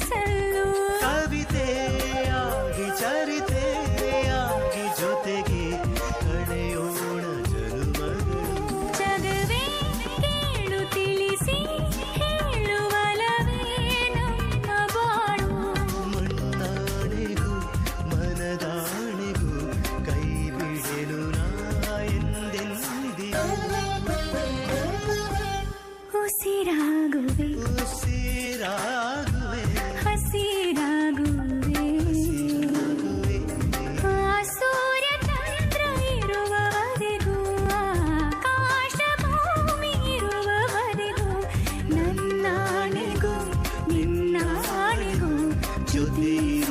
ಕನಸಲ್ಲೂ ಕವಿತೆಯಾಗಿ ಚರಿತೆಯಾಗಿ ಜೊತೆಗೆ ಕಳೆಯೋಣ ಜನುಮಗಳು ಜಗವೇ ಕೇಳು ತಿಳಿಸಿ ಹೇಳುವಲವೇ ನಮ್ಮ ಬಾಳು ಮಣ್ಣಾಣೆಗೂ ಮನದಾಣೆಗೂ ಕೈ ಬಿಡಲು ನಾ ಎಂದೆಂದಿ ಉಸಿರಾಗುವೆ ಉಸಿರಾ You need.